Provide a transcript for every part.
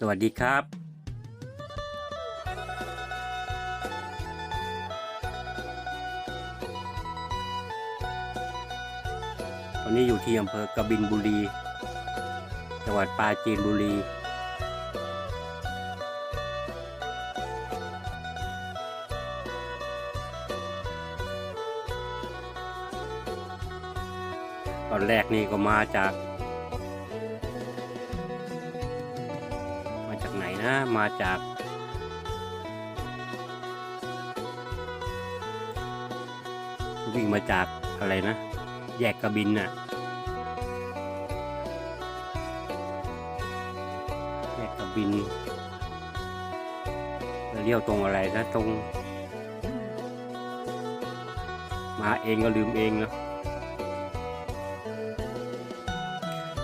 สวัสดีครับตอนนี้อยู่ที่อำเภอกบินบุรี จังหวัดปราจีนบุรี ตอนแรกนี่ก็มาจาก ไหนนะ มาจากวิ่งมาจากอะไรนะ แยกกระบินน่ะแยกกระบินแล้วเลี้ยวตรงอะไรนะตรง มาเองก็ลืมเองเนาะ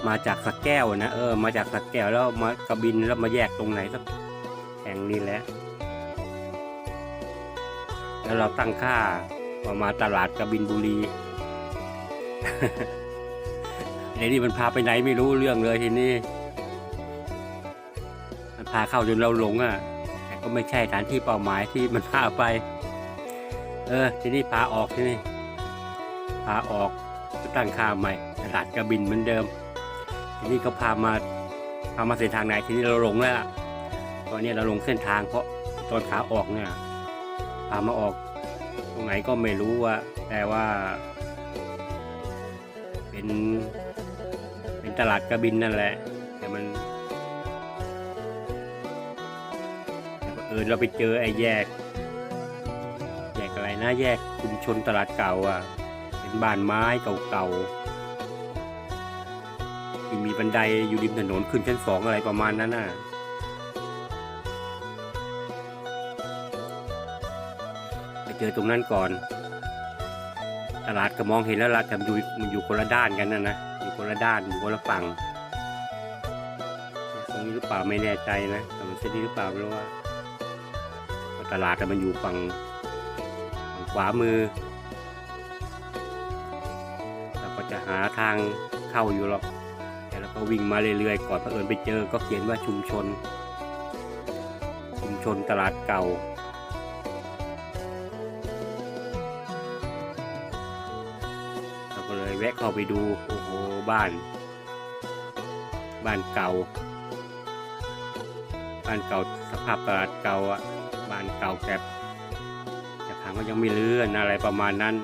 มาจากสักแก้วนะเออมาจากสักแก้วแล้วมากระบินแล้วมาแยกตรงไหนสักแห่งนี้แหละ แล้วเราตั้งค่าว่ามาตลาดกระบินบุรีไอ้นี่มันพาไปไหนไม่รู้เรื่องเลยทีนี้มันพาเข้าจนเราหลงอะ แต่ก็ไม่ใช่สถานที่เป้าหมายที่มันพาไป เออ ทีนี้พาออกทีนี้พาออกตั้งค่าใหม่ตลาดกระบินเหมือนเดิม นี้ก็พามาพามาเส้นทางไหนทีนี้เราหลงแล้วตอนนี้เราหลงเส้นทางเพราะตอนขาออกเนี่ยพามาออกตรงไหนก็ไม่รู้ว่า แต่ว่า เป็นเป็นตลาดกระบินนั่นแหละ แต่มันแต่บังเออเราไปเจอไอ้แยก แยกอะไรนะแยกชุมชนตลาดเก่าอะเป็นบ้านไม้เก่าๆ บันไดอยู่ริมถนนขึ้นชั้นสองอะไรประมาณนั้นน่ะไปเจอตรงนั้นก่อน ตลาดก็มองเห็นแล้วละแต่มันอยู่มันอยู่คนละด้านกันนะนะอยู่คนละด้านอยู่คนละฝั่งตรงนี้หรือเปล่าไม่แน่ใจนะแต่มันเส้นนี้หรือเปล่าไม่รู้ว่าตลาดมันอยู่ฝั่งฝั่งขวามือเราก็จะหาทางเข้าอยู่หรอก วิ่งมาเรื่อยๆ ก่อนเผอิญไปเจอก็เขียนว่าชุมชน ชุมชนตลาดเก่า เราก็เลยแวะเข้าไปดู โอ้โห บ้าน บ้านเก่า บ้านเก่าสภาพตลาดเก่าอะบ้านเก่าแกบจะถามว่ายังไม่เลื่อนอะไรประมาณนั้น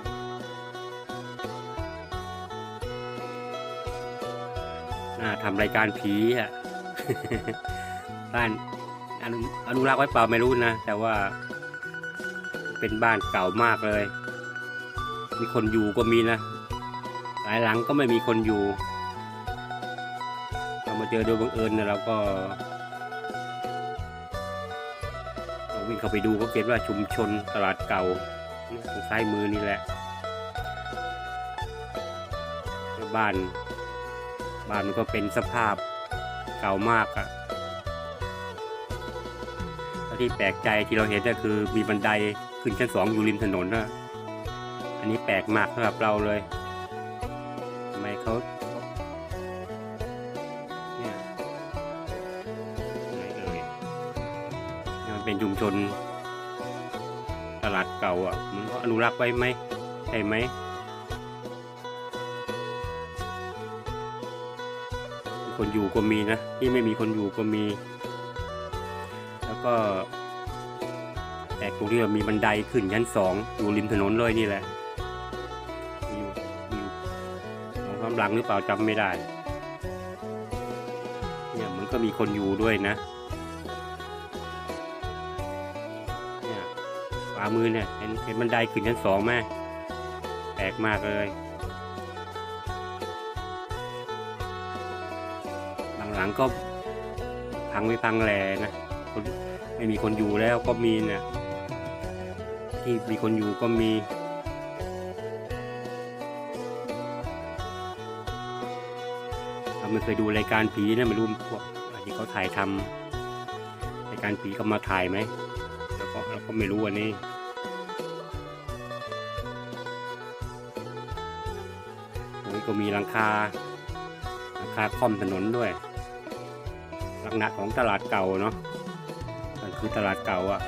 ทำรายการผีอะบ้านอนุรักษ์ไว้เปล่าไม่รู้นะ แต่ว่า เป็นบ้านเก่ามากเลย มีคนอยู่ก็มีนะ หลายหลังก็ไม่มีคนอยู่ เรามาเจอโดยบังเอิญนะเราก็เราวิ่งเข้าไปดูก็เขียนว่าชุมชนตลาดเก่าตรงซ้ายมือนี่แหละ บ้าน บ้านมันก็เป็นสภาพเก่ามากอะแล้วที่แปลกใจที่เราเห็นก็คือมีบันไดขึ้นชั้นสองอยู่ริมถนนนะอันนี้แปลกมากสำหรับเราเลยทำไมเขาเนี่ยอะไรเอ่ยมันเป็นชุมชนตลาดเก่าอะมันก็อนุรักษ์ไว้ไหมใช่ไหม คนอยู่ก็มีนะ ที่ไม่มีคนอยู่ก็มี แล้วก็แต่ตรงที่ว่ามีบันไดขึ้นชั้นสองอยู่ริมถนนเลยนี่แหละอยู่อยู่ของความหลังหรือเปล่าจำไม่ได้ เนี่ยมันก็มีคนอยู่ด้วยนะเนี่ยขวามือเนี่ยเห็นเห็นบันไดขึ้นชั้นสองไหมแปลกมากเลย ก็พังไม่พังแหลนะไม่มีคนอยู่แล้วก็มีเนี่ยที่มีคนอยู่ก็มีเราไม่เคยดูรายการผีนะไม่รู้พวกที่เขาถ่ายทำรายการผีเขามาถ่ายไหมแล้วก็เราก็ไม่รู้อันนี้ตรงนี้ก็มีหลังคาหลังคาค่อมถนนด้วย ลักษณะของตลาดเก่าเนาะมันคือตลาดเก่าอะ่ะ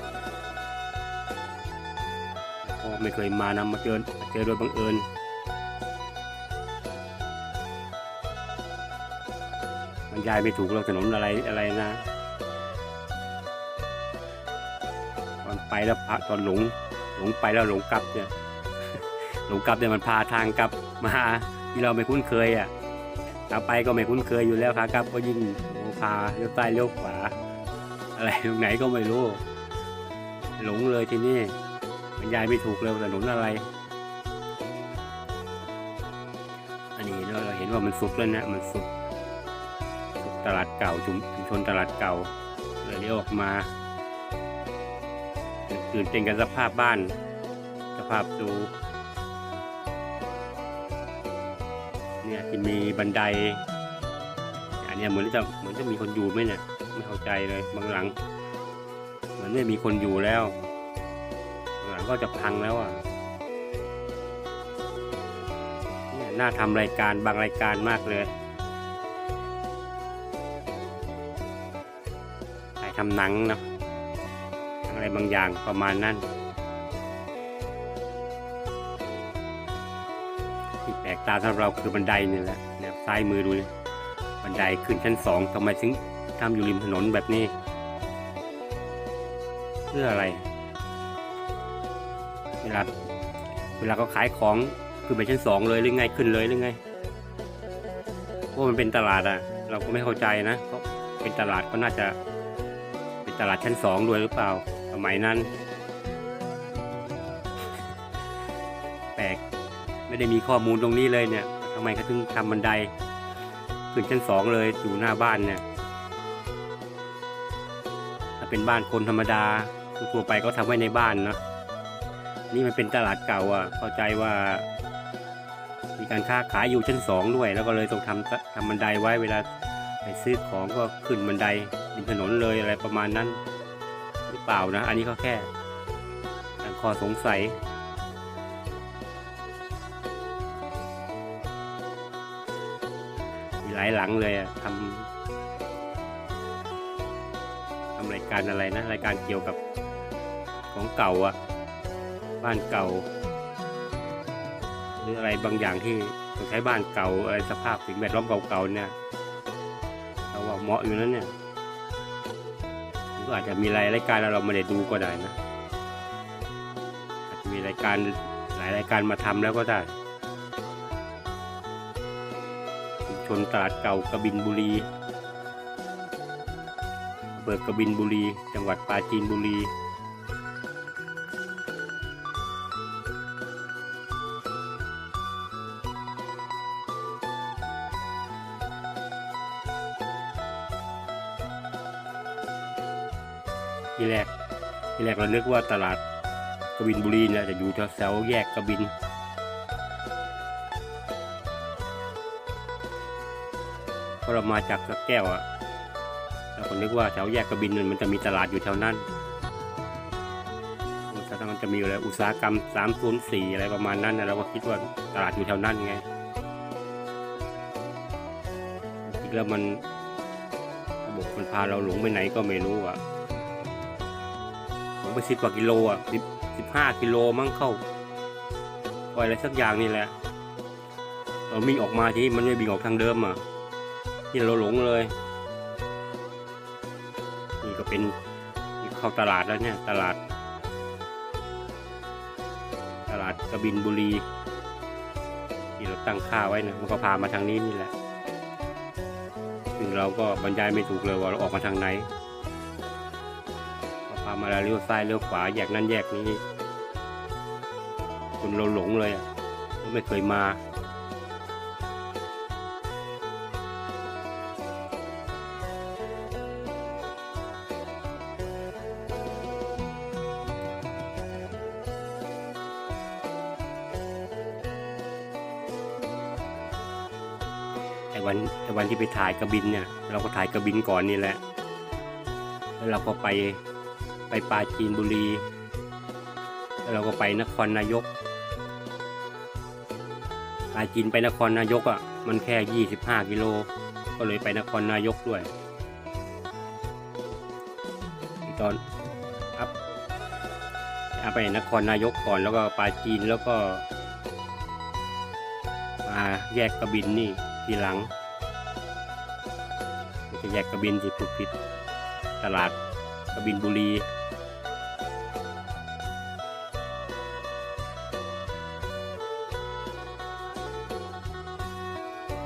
ก็ไม่เคยมานำมาเจอมาเจอโดยบังเอิญมันยายไม่ถูกเราถนนอะไรอะไรนะตอนไปแล้วพระตอนหลงหลงไปแล้วหลงกลับเนี่ยหลงกลับเนี่ยมันพาทางกลับมาที่เราไม่คุ้นเคยอะ ลับไปก็ไม่คุ้นเคยอยู่แล้วครับกลับก็ยิ่งพาเลี้ยวซ้ายเลี้ยวขวา อะไรตรงไหนก็ไม่รู้ หลงเลยทีนี้มันยายไม่ถูกเลยถนนอะไร อันนี้เราเห็นว่ามันสุดแล้วนะมันสุดสุดตลาดเก่าชุมชนตลาดเก่าเลยเลี้ยวออกมาตื่นเต้นกับสภาพบ้าน สภาพดู เนี่ยที่มีบันได อันนี้เหมือนจะเหมือนจะมีคนอยู่ไหมเนี่ยไม่เข้าใจเลยบางหลังเหมือนไม่มีคนอยู่แล้วหลังก็จะพังแล้วอะเนี่ยน่าทำรายการบางรายการมากเลยถ่ายทำหนังเนาะอะไรบางอย่างประมาณนั้น ตาสำหรับเราคือบันไดนี่แหละนี่ยซ้ายมือดูนี่บันไดขึ้นชั้นสองทำไมถึงทำอยู่ริมถนนแบบนี้ เพื่ออะไร เวลาเวลาเขาขายของคือไปชั้นสองเลยหรือไงขึ้นเลยหรือไงเพราะมันเป็นตลาดอะเราก็ไม่เข้าใจนะเพราะเป็นตลาดก็น่าจะเป็นตลาดชั้นสองด้วยหรือเปล่าสมัยนั้น ไม่ได้มีข้อมูลตรงนี้เลยเนี่ยทำไมเขาถึงทำบันไดขึ้นชั้นสองเลยอยู่หน้าบ้านเนี่ยถ้าเป็นบ้านคนธรรมดาทั่วไปก็ทำไว้ในบ้านเนาะนี่มันเป็นตลาดเก่าอะเข้าใจว่า มีการค้าขายอยู่ชั้นสองด้วย แล้วก็เลยต้องทำทำบันไดไว้เวลาไปซื้อของก็ขึ้นบันไดริมถนนเลยอะไรประมาณนั้น หรือเปล่านะ อันนี้ก็แค่ตั้งข้อสงสัย หลังเลยอะทำทำรายการอะไรนะรายการเกี่ยวกับของเก่าอะบ้านเก่า หรืออะไรบางอย่างที่ต้องใช้บ้านเก่าอะไรสภาพสิ่งแวดล้อมเก่าๆเนี่ยเราว่าเหมาะอยู่นั้นเนี่ยก็อาจจะมีรายรายการเราไม่ได้ดูก็ได้นะอาจจะมีรายการหลายรายการมาทำแล้วก็ได้ นตลาดเก่ากระบินบุรีอำเบิกกระบินบุรี จังหวัดปราจีนบุรี ที่แรกที่แรกเรานึกว่าตลาดกบินบุรีเนี่ยจะอยู่แถวๆแยกกบิน เพราะเรามาจากสระแก้วอะเราก็นึกว่าแถวแยกกระบินนั่นมันจะมีตลาดอยู่แถวนั้นอุตสาหกรรมมันจะมีอะไรอุตสาหกรรมสามศูนย์สี่อะไรประมาณนั้นนะเราก็คิดว่าตลาดอยู่แถวนั้นไงจริงแล้วมันระบบมันพาเราหลงไปไหนก็ไม่รู้อะผมไปสิบกว่ากิโลอะสิบสิบห้ากิโลมั้งเข้าปล่อยอะไรสักอย่างนี่แหละเราวิ่งออกมาที่มันไม่วิ่งออกทางเดิมอะ ที่เราหลงเลย นี่ก็เป็นนี่เข้าตลาดแล้วเนี่ย ตลาด ตลาดกระบินบุรี ที่เราตั้งค่าไว้นะมันก็พามาทางนี้นี่แหละซึ่งเราก็บรรยายไม่ถูกเลยว่าเราออกมาทางไหนพามาแล้วเลี้ยวซ้ายเลี้ยวขวาแยกนั้นแยกนี้คนเราหลงเลยอะไม่เคยมา ที่ไปถ่ายกระบินเนี่ย เราก็ถ่ายกระบินก่อนนี่แหละ แล้วเราก็ไปไปปาจีนบุรี แล้วเราก็ไปนครนายกปาจีนไปนครนายกอะ่ะ มันแค่ยี่สิบห้ากิโล ก็เลยไปนครนายกด้วย ตอนอัพอัพไปนครนายกก่อนแล้วก็ปาจีนแล้วก็มาแยกกระบินนี่ทีหลัง ไม่ใช่แยกกระบินที่พูดผิด ตลาดกระบินบุรี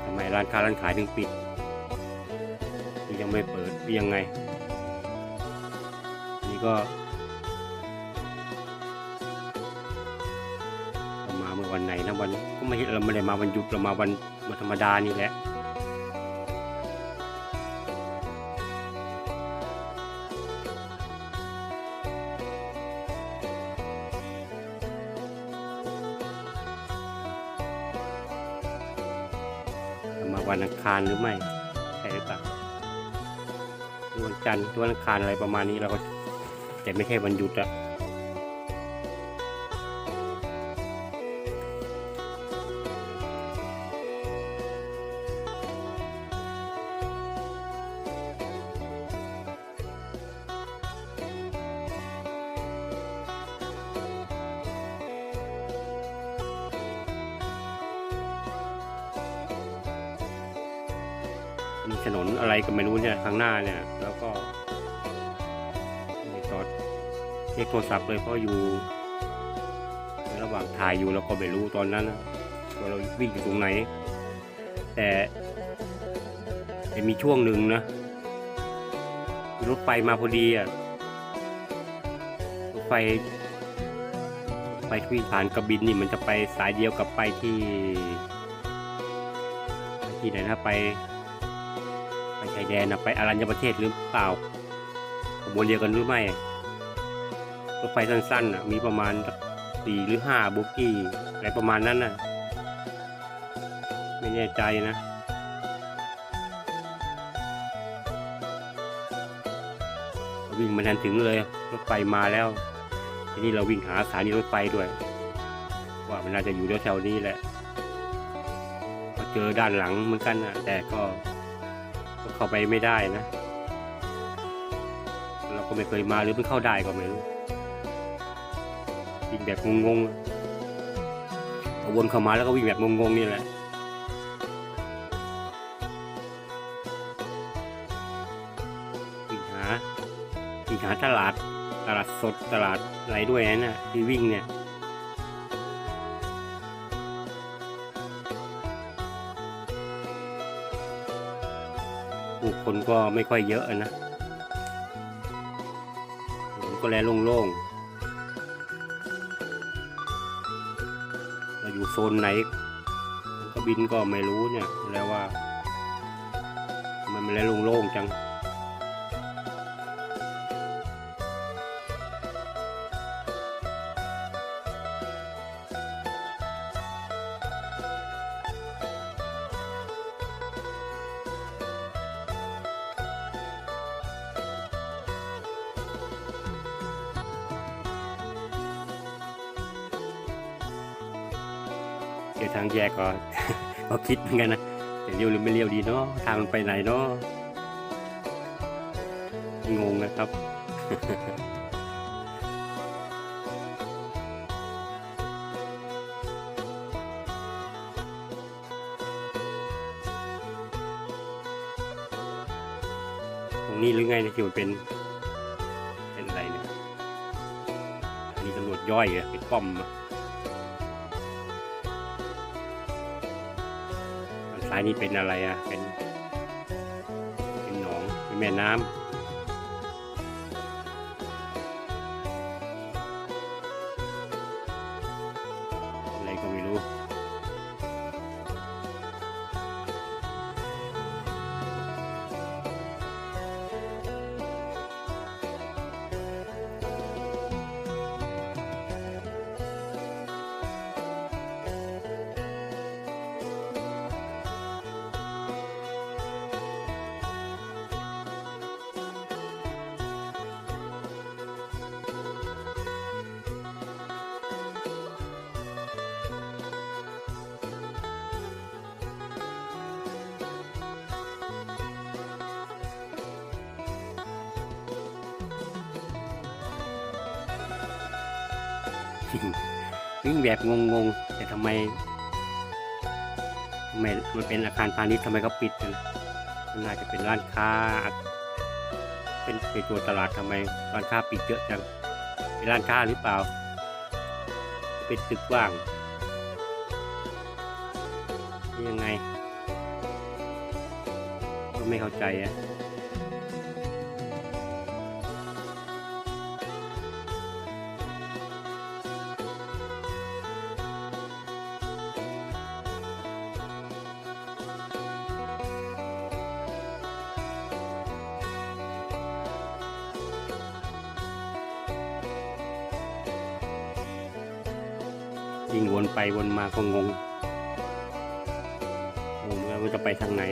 ทำไมร้านค้าร้านขายถึงปิด ยังไม่เปิดยังไง นี่ก็มาเมื่อวันไหนนะวันก็ไม่เราไม่ได้มาวันหยุดเรามาวันวันธรรมดานี่แหละ วันอังคารหรือไม่ใช่หรือเปล่าวันจันทร์วันอังคารอะไรประมาณนี้เราก็แต่ไม่ใช่วันหยุดอะ ถนนอะไรก็ไม่รู้เนี่ยข้างหน้าเนี่ย แล้วก็ไม่ตอดเช็คโทรศัพท์เลยเพราะอยู่ระหว่างถ่ายอยู่เราก็ไม่รู้ตอนนั้นว่าเราวิ่งอยู่ตรงไหน แต่แต่มีช่วงหนึ่งนะรถไฟมาพอดีอะรถไฟไฟที่ผ่านกระบินนี่มันจะไปสายเดียวกับไปที่ที่ไหนนะไป ชายแดนไปอารัญญประเทศหรือเปล่าขบวนเดียวกันหรือไม่รถไฟสั้นๆมีประมาณสี่หรือห้าโบุกี้อะไรประมาณนั้นน่ะไม่แน่ใจนะวิ่งมาทันถึงเลยรถไฟมาแล้ว ทีนี้เราวิ่งหาสถานีรถไฟด้วย ว่ามันน่าจะอยู่แถวๆนี้แหละก็เจอด้านหลังเหมือนกันนะแต่ก็ เข้าไปไม่ได้นะ เราก็ไม่เคยมาหรือเพิ่งเข้าได้ก็ไม่รู้วิ่งแบบงงๆเอาวนเข้ามาแล้วก็วิ่งแบบงงๆนี่แหละวิ่งหาวิ่งหาตลาดตลาดสดตลาดอะไรด้วยนะที่วิ่งเนี่ย ผู้คนก็ไม่ค่อยเยอะนะถนนก็แลโล่งๆเราอยู่โซนไหนก็บินก็ไม่รู้เนี่ยแล้วว่า มันไมมันแลโล่งๆจัง เดี๋ยวทางแยกก็ ก็คิดเหมือนกันนะจะเลี้ยวหรือไม่เลี้ยวดีเนาะทางมันไปไหนเนาะงงนะครับตรงนี้หรือไงนะที่มันเป็น เป็นอะไรเนี่ยอันนี้ตำรวจย่อยเหรอะเป็นป้อมอะ ท้ายนี่เป็นอะไรอะ เป็น เป็นหนอง เป็นแม่น้ำ วิ่งแบบงงๆ แต่ทำไมทำไมมันเป็นอาคารพาณิชย์ทำไมเขาปิดกันมันน่าจะเป็นร้านค้า เป็นเป็นตัวตลาดทำไมร้านค้าปิดเยอะจังเป็นร้านค้าหรือเปล่า เป็นตึกว่างยังไง ก็ไม่เข้าใจอะ ยิ่งวนไปวนมาก็งงงงแล้วว่าจะไปทางไหน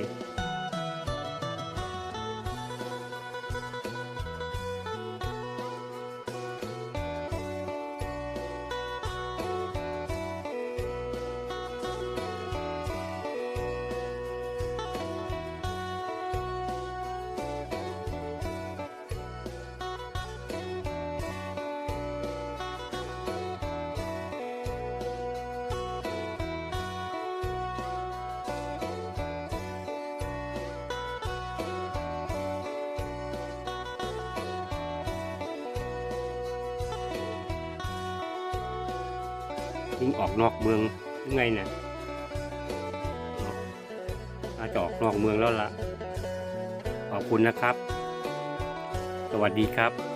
ยิ่งออกนอกเมืองยังไงเนี่ยอาจะออกนอกเมืองแล้วล่ะ ขอบคุณนะครับ สวัสดีครับ